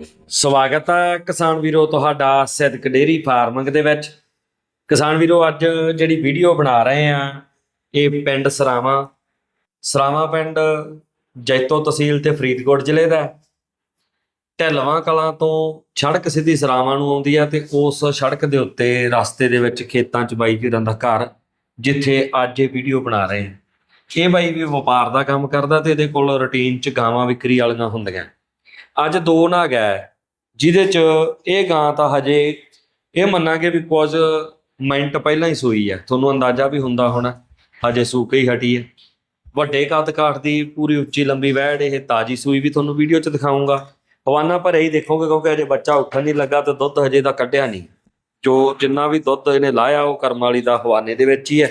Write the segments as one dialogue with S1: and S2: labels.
S1: ਸਵਾਗਤ ਹੈ ਕਿਸਾਨ ਵੀਰੋ ਤੁਹਾਡਾ ਸਿੱਧਕ ਡੇਰੀ ਫਾਰਮਿੰਗ ਦੇ ਵਿੱਚ। ਕਿਸਾਨ ਵੀਰੋ, ਅੱਜ ਜਿਹੜੀ ਵੀਡੀਓ ਬਣਾ ਰਹੇ ਆ, ਇਹ ਪਿੰਡ ਸਰਾਵਾ ਸਰਾਵਾ ਪਿੰਡ ਜੈਤੋ ਤਹਿਸੀਲ ਤੇ ਫਰੀਦਕੋਟ ਜ਼ਿਲ੍ਹੇ ਦਾ ਹੈ। ਢਲਵਾਂ ਕਲਾਂ ਤੋਂ ਸੜਕ ਸਿੱਧੀ ਸਰਾਵਾ ਨੂੰ ਆਉਂਦੀ ਆ ਤੇ ਉਸ ਸੜਕ ਦੇ ਉੱਤੇ ਰਸਤੇ ਦੇ ਵਿੱਚ ਖੇਤਾਂ 'ਚ ਬਾਈ ਵੀਰਾਂ ਦਾ ਘਰ, ਜਿੱਥੇ ਅੱਜ ਇਹ ਵੀਡੀਓ ਬਣਾ ਰਹੇ ਆ। ਇਹ ਬਾਈ ਵੀ ਵਪਾਰ ਦਾ ਕੰਮ ਕਰਦਾ ਤੇ ਇਹਦੇ ਕੋਲ ਰੁਟੀਨ 'ਚ ਗਾਵਾਂ ਵਿਕਰੀ ਵਾਲੀਆਂ ਹੁੰਦੀਆਂ। ਅੱਜ ਦੋ ਨਾਗ ਹੈ ਜਿਹਦੇ 'ਚ ਇਹ ਗਾਂ ਤਾਂ ਹਜੇ ਇਹ ਮੰਨਾਂਗੇ ਵੀ ਕੁਝ ਮਿੰਟ ਪਹਿਲਾਂ ਹੀ ਸੂਈ ਹੈ ਤੁਹਾਨੂੰ ਅੰਦਾਜ਼ਾ ਵੀ ਹੁੰਦਾ ਹੋਣਾ, ਹਜੇ ਸੂ ਹੀ ਹਟੀ ਹੈ ਵੱਡੇ ਕੱਦ ਕਾਠ ਦੀ ਪੂਰੀ ਉੱਚੀ ਲੰਬੀ ਵੈੜ ਇਹ ਤਾਜੀ ਸੂਈ ਵੀ ਤੁਹਾਨੂੰ ਵੀਡੀਓ 'ਚ ਦਿਖਾਉਂਗਾ ਹਵਾਨਾ ਭਰੇ ਹੀ ਦੇਖੋਗੇ ਕਿਉਂਕਿ ਹਜੇ ਬੱਚਾ ਉੱਠਣ ਨਹੀਂ ਲੱਗਾ ਤੇ ਦੁੱਧ ਹਜੇ ਦਾ ਕੱਢਿਆ ਨਹੀਂ। ਜੋ ਜਿੰਨਾ ਵੀ ਦੁੱਧ ਇਹਨੇ ਲਾਇਆ, ਉਹ ਕਰਮ ਵਾਲੀ ਦਾ ਹਵਾਨੇ ਦੇ ਵਿੱਚ ਹੀ ਹੈ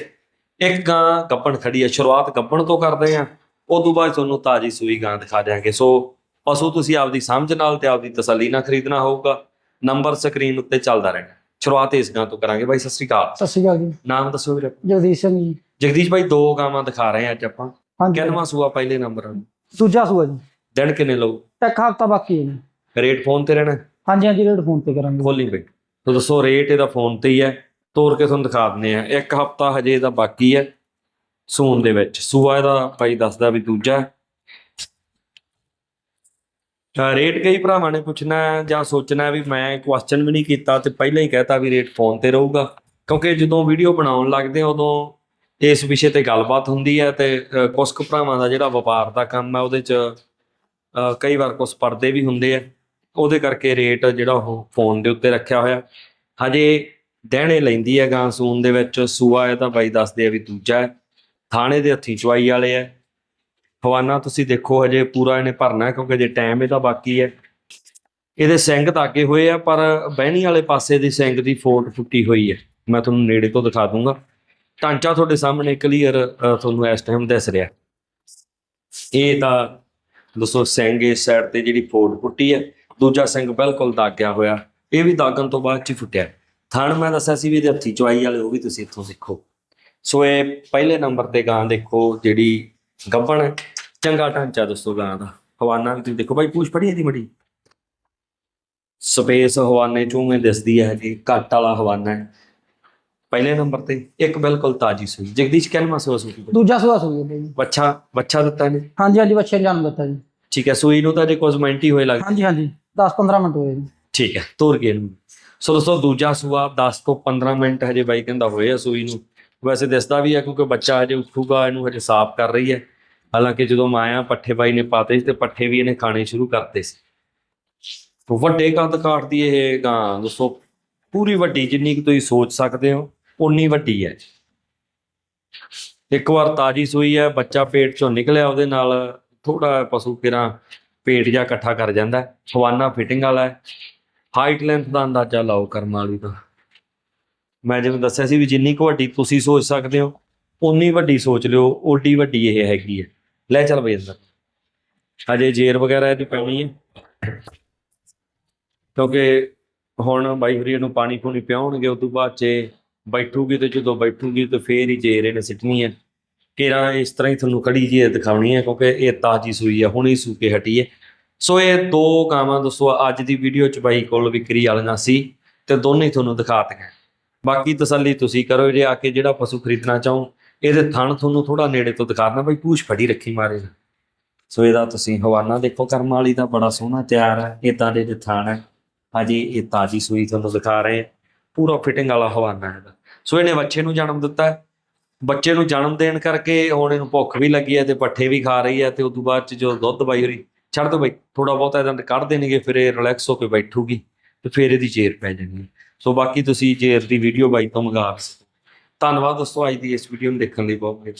S1: ਇੱਕ ਗਾਂ ਗੱਪਣ ਖੜੀ ਹੈ ਸ਼ੁਰੂਆਤ ਗੱਪਣ ਤੋਂ ਕਰਦੇ ਆ। ਉਸ ਤੋਂ ਬਾਅਦ ਤੁਹਾਨੂੰ ਤਾਜੀ ਸੂਈ ਗਾਂ ਦਿਖਾ ਦਿਆਂਗੇ। ਸੋ ਪਸ਼ੂ ਤੁਸੀਂ ਆਪਦੀ ਸਮਝ ਨਾਲ ਤੇ ਆਪਦੀ ਤਸੱਲੀ ਨਾਲ ਖਰੀਦਣਾ ਹੋਊਗਾ। ਨੰਬਰ ਸਕਰੀਨ ਉੱਤੇ ਚੱਲਦਾ ਰਹਿਣਾ। ਸ਼ੁਰੂਆਤ ਇਸ ਗਾਂ ਤੋਂ ਕਰਾਂਗੇ ਬਾਈ ਸਤਿ ਸ੍ਰੀ ਅਕਾਲ।
S2: ਸਤਿ ਸ਼੍ਰੀ ਅਕਾਲ ਜੀ।
S1: ਨਾਮ ਦੱਸੋ ਵੀਰੇ
S2: ਜਗਦੀਸ਼ ਸਿੰਘ ਜੀ।
S1: ਜਗਦੀਸ਼ ਬਾਈ ਦੋ ਗਾਵਾਂ ਦਿਖਾ ਰਹੇ ਆ ਅੱਜ ਆਪਾਂ। ਕਿੰਨਵਾਂ ਸੂਆ ਪਹਿਲੇ ਨੰਬਰ
S2: ਦੂਜਾ ਸੂਆ ਜੀ।
S1: ਦਿਨ ਕਿੰਨੇ ਲਓ
S2: ਇੱਕ ਹਫਤਾ ਬਾਕੀ ਹੈ ਜੀ।
S1: ਰੇਟ ਫੋਨ ਤੇ ਰਹਿਣਾ?
S2: ਹਾਂਜੀ ਹਾਂਜੀ ਰੇਡ ਫੋਨ ਤੇ ਕਰਾਂਗੇ।
S1: ਖੋਲੀ ਬਈ। ਤੋ ਦੱਸੋ ਰੇਟ ਇਹਦਾ ਫੋਨ ਤੇ ਹੀ ਹੈ। ਤੋਰ ਕੇ ਤੁਹਾਨੂੰ ਦਿਖਾ ਦਿੰਦੇ ਆ ਇੱਕ ਹਫਤਾ ਹਜੇ ਇਹਦਾ ਬਾਕੀ ਹੈ। ਸੂਨ ਦੇ ਵਿੱਚ। ਸੂਆ ਇਹਦਾ ਭਾਈ ਦੱਸਦਾ ਵੀ ਦੂਜਾ ਰੇਟ ਕਈ ਭਰਾਵਾਂ ਨੇ ਪੁੱਛਣਾ ਜਾਂ ਸੋਚਣਾ ਵੀ ਮੈਂ ਕੁਐਸਚਨ ਵੀ ਨਹੀਂ ਕੀਤਾ ਤੇ ਪਹਿਲਾਂ ਹੀ ਕਹਿਤਾ ਵੀ ਰੇਟ ਫੋਨ ਤੇ ਰਹੂਗਾ। ਕਿਉਂਕਿ ਜਦੋਂ ਵੀਡੀਓ ਬਣਾਉਣ ਲੱਗਦੇ ਉਦੋਂ ਇਸ ਵਿਸ਼ੇ ਤੇ ਗੱਲਬਾਤ ਹੁੰਦੀ ਹੈ ਤੇ ਅ, ਕੁਛ ਕੁ ਭਰਾਵਾਂ ਦਾ ਜਿਹੜਾ ਵਪਾਰ ਦਾ ਕੰਮ ਹੈ ਉਹਦੇ ਚ ਕਈ ਵਾਰ ਕੁਝ ਪਰਦੇ ਵੀ ਹੁੰਦੇ ਆ। ਉਹਦੇ ਕਰਕੇ ਰੇਟ ਜਿਹੜਾ ਉਹ ਫੋਨ ਦੇ ਉੱਤੇ ਰੱਖਿਆ ਹੋਇਆ। ਹਜੇ ਦਹਿਣੇ ਲੈਂਦੀ ਹੈ ਗਾਂ ਸੂਨ ਦੇ ਵਿੱਚ ਸੂਆ ਹੈ ਤਾਂ ਬਾਈ ਦੱਸਦੇ ਆ ਵੀ ਦੂਜਾ ਹੈ। ਥਾਣੇ ਦੇ ਹੱਥੀ ਚਵਾਈ ਵਾਲੇ ਆ ਹਵਾਨਾ ਤੁਸੀਂ ਦੇਖੋ ਹਜੇ ਪੂਰਾ ਇਹਨੇ ਭਰਨਾ ਕਿਉਂਕਿ ਜੇ ਟਾਈਮ ਇਹਦਾ ਬਾਕੀ ਹੈ। ਇਹਦੇ ਸਿੰਗ ਤਾਂ ਅੱਗੇ ਹੋਏ ਆ, ਪਰ ਬਹਿਣੀ ਵਾਲੇ ਪਾਸੇ ਦੀ ਸਿੰਗ ਦੀ ਫੋਟ ਫੁੱਟੀ ਹੋਈ ਹੈ। ਮੈਂ ਤੁਹਾਨੂੰ ਨੇੜੇ ਤੋਂ ਦਿਖਾ ਦੂੰਗਾ। ਢਾਂਚਾ ਤੁਹਾਡੇ ਸਾਹਮਣੇ ਕਲੀਅਰ ਤੁਹਾਨੂੰ ਇਸ ਟਾਈਮ ਦਿਸ ਰਿਹਾ ਇਹ ਤਾਂ ਦੋਸਤੋ ਸਿੰਗ ਇਸ ਸਾਈਡ ਤੇ ਜਿਹੜੀ ਫੋਟ ਫੁੱਟੀ ਹੈ, ਦੂਜਾ ਸਿੰਘ ਬਿਲਕੁਲ ਦਾਗਿਆ ਹੋਇਆ, ਇਹ ਵੀ ਦਾਗਣ ਤੋਂ ਬਾਅਦ ਚ ਫੁੱਟਿਆ ਥਣ ਮੈਂ ਦੱਸਿਆ ਸੀ ਵੀ ਇਹਦੇ ਹੱਥੀ ਚਵਾਈ ਵਾਲੇ, ਉਹ ਵੀ ਤੁਸੀਂ ਇੱਥੋਂ ਸਿੱਖੋ ਸੋ ਇਹ ਪਹਿਲੇ ਨੰਬਰ ਤੇ ਗਾਂ ਦੇਖੋ, ਜਿਹੜੀ ਗੱਬਣ ਹੈ ਚੰਗਾ ਢਾਂਚਾ ਦੋਸਤੋ ਗਾਂ ਦਾ। ਹਵਾਨਾ ਵੀ ਤੁਸੀਂ ਦੇਖੋ ਬਾਈ ਪੂਛ ਪੜੀ ਇਹਦੀ ਮੜੀ? ਸਪੇਸ ਹਵਾਨੇ ਚੋਂ ਦਿਸਦੀ ਹੈ ਜੀ ਘੱਟ ਵਾਲਾ ਹਵਾਨਾ ਹੈ। ਪਹਿਲੇ ਨੰਬਰ ਤੇ ਇੱਕ ਬਿਲਕੁਲ ਤਾਜੀ ਸੂਈ ਜਗਦੀਸ਼ ਕਹਿਣ ਮਾਸੋ ਸੂਈ
S2: ਦੂਜਾ ਸੂਆ ਸੂਆ ਜੀ
S1: ਬੱਚਾ ਬੱਚਾ ਦਿੱਤਾ ਨੇ
S2: ਹਾਂਜੀ ਹਾਂਜੀ ਬੱਚੇ ਨੇ ਜਨਮ ਦਿੱਤਾ ਜੀ।
S1: ਠੀਕ ਹੈ ਸੂਈ ਨੂੰ ਤਾਂ ਜੇ ਕੁਝ ਮਿੰਟ ਹੀ ਹੋਏ ਲੱਗ
S2: ਹਾਂਜੀ ਹਾਂਜੀ 10 15 ਮਿੰਟ ਹੋਏ ਜੀ।
S1: ਠੀਕ ਹੈ ਤੋਰ ਕੇ ਇਹਨੂੰ। ਸੋ ਦੋਸਤੋ ਦੂਜਾ ਸੂਆ 10 ਤੋਂ 15 ਮਿੰਟ ਹਜੇ ਬਾਈ ਕਹਿੰਦਾ ਹੋਏ ਆ ਸੂਈ ਨੂੰ। ਵੈਸੇ ਦਿਸਦਾ ਵੀ ਹੈ ਕਿਉਂਕਿ ਬੱਚਾ ਹਜੇ ਉੱਠੂਗਾ, ਇਹਨੂੰ ਹਜੇ ਸਾਫ਼ ਕਰ ਰਹੀ ਹੈ। ਹਾਲਾਂਕਿ ਜਦੋਂ ਮਾਇਆ ਪੱਠੇ ਬਾਈ ਨੇ ਪਾਤੇ ਸੀ ਤੇ ਪੱਠੇ ਵੀ ਇਹਨੇ ਖਾਣੇ ਸ਼ੁਰੂ ਕਰਤੇ ਸੀ। ਵੱਡੇ ਕੰਦ ਕਾਟਦੀ ਇਹ ਗਾਂ ਦੋਸਤੋ ਪੂਰੀ ਵੱਡੀ ਜਿੰਨੀ ਕਿ ਤੁਸੀਂ ਸੋਚ ਸਕਦੇ ਹੋ ਉਨੀ ਵੱਡੀ ਹੈ ਇੱਕ ਵਾਰ ਤਾਜੀ ਸੂਈ ਹੈ, ਬੱਚਾ ਪੇਟ ਚੋਂ ਨਿਕਲਿਆ ਉਹਦੇ ਨਾਲ ਥੋੜਾ ਪਸ਼ੂ ਕਿਰਾਂ ਪੇਟ ਜਾਂ ਇਕੱਠਾ ਕਰ ਜਾਂਦਾ ਹੈ। ਫਿਟਿੰਗ ਵਾਲਾ ਹੈ। ਹਾਈਟ ਲੈਂਥ ਦਾ ਅੰਦਾਜ਼ਾ ਲਾਓ ਕਰਮ ਵਾਲੀ ਦਾ। ਮੈਂ ਜਿਵੇਂ ਦੱਸਿਆ ਸੀ ਵੀ ਜਿੰਨੀ ਕੁ ਵੱਡੀ ਤੁਸੀਂ ਸੋਚ ਸਕਦੇ ਹੋ ਉਨੀ ਵੱਡੀ ਸੋਚ ਲਿਓ ਓਡੀ ਵੱਡੀ ਇਹ ਹੈਗੀ ਹੈ। ਲੈ ਚੱਲ ਬਈ ਅੰਦਰ। ਹਜੇ ਜੇਰ ਵਗੈਰਾ ਇਹਦੀ ਪੈਣੀ ਹੈ। ਕਿਉਂਕਿ ਹੁਣ ਬਾਈ ਹਰੀ ਨੂੰ ਪਾਣੀ ਪੂਣੀ ਪਿਆਉਣਗੇ, ਉਸ ਤੋਂ ਬਾਅਦ ਚ ਬੈਠੂਗੀ ਤੇ ਜਦੋਂ ਬੈਠੂਗੀ ਤੇ ਫੇਰ ਹੀ ਜੇਰ ਇਹਨੇ ਸਿੱਟਣੀ ਹੈ। ਕਿਰਾ ਇਸ ਤਰ੍ਹਾਂ ਹੀ ਤੁਹਾਨੂੰ ਕੜੀ ਜੀ ਦਿਖਾਉਣੀ ਹੈ, ਕਿਉਂਕਿ ਇਹ ਤਾਜੀ ਸੂਈ ਹੈ, ਹੁਣੀ ਸੂ ਕੇ ਹਟੀ ਹੈ। ਸੋ ਇਹ ਦੋ ਕਾਮਾਂ ਦੱਸੋ ਅੱਜ ਦੀ ਵੀਡੀਓ ਚ ਬਾਈ ਕੋਲ ਵਿਕਰੀ ਵਾਲੀਆਂ ਸੀ ਤੇ ਦੋਨੇ ਹੀ ਤੁਹਾਨੂੰ ਦਿਖਾਤੀਆਂ ਬਾਕੀ ਤਸੱਲੀ ਤੁਸੀਂ ਕਰੋ ਜੇ ਆ ਕੇ ਜਿਹੜਾ ਪਸ਼ੂ ਖਰੀਦਣਾ ਚਾਹੋ, ਇਹਦੇ ਥਣ ਤੁਹਾਨੂੰ ਥੋੜਾ ਨੇੜੇ ਤੋਂ ਦਿਖਾਣਾ ਬਈ, ਪੂਛ ਫੜੀ ਰੱਖੀ ਮਾਰੇ। ਸੋ ਇਹਦਾ ਤੁਸੀਂ ਹਵਾਨਾ ਦੇਖੋ, ਕਰਮ ਵਾਲੀ ਦਾ ਬੜਾ ਸੋਹਣਾ ਤਿਆਰ ਹੈ ਇਦਾਂ ਦੇ ਥਣ ਹੈ। ਹਾਂਜੀ ਇਹ ਤਾਜੀ ਸੂਈ ਤੁਹਾਨੂੰ ਦਿਖਾ ਰਹੇ ਪੂਰਾ ਫਿਟਿੰਗ ਵਾਲਾ ਹਵਾਨਾ ਹੈ ਸੋ ਇਹਨੇ ਬੱਚੇ ਨੂੰ ਜਨਮ ਦਿੱਤਾ ਬੱਚੇ ਨੂੰ ਜਨਮ ਦੇਣ ਕਰਕੇ ਹੁਣ ਇਹਨੂੰ ਭੁੱਖ ਵੀ ਲੱਗੀ ਹੈ ਤੇ ਪੱਠੇ ਵੀ ਖਾ ਰਹੀ ਹੈ ਤੇ ਉਸ ਤੋਂ ਬਾਅਦ ਚ ਜੋ ਦੁੱਧ ਬਾਈ ਹੋਰੀ, ਛੱਡ ਦੋ ਬਈ ਥੋੜਾ ਬਹੁਤਾ ਇਹਦਾ ਕੱਢ ਦੇਣਗੇ, ਫਿਰ ਇਹ ਰਿਲੈਕਸ ਹੋ ਕੇ ਬੈਠੂਗੀ। ਤੇ ਫਿਰ ਇਹਦੀ ਜੇਰ ਪੈ ਜਾਣੀ ਹੈ। ਸੋ ਬਾਕੀ ਤੁਸੀਂ ਜੇਰ ਦੀ ਵੀਡੀਓ ਬਾਈ ਤੋਂ ਮੰਗਾ ਸਕਦੇ ਧੰਨਵਾਦ ਦੋਸਤੋ, ਅੱਜ ਦੀ ਇਸ ਵੀਡੀਓ ਨੂੰ ਦੇਖਣ ਲਈ ਬਹੁਤ ਬਹੁਤ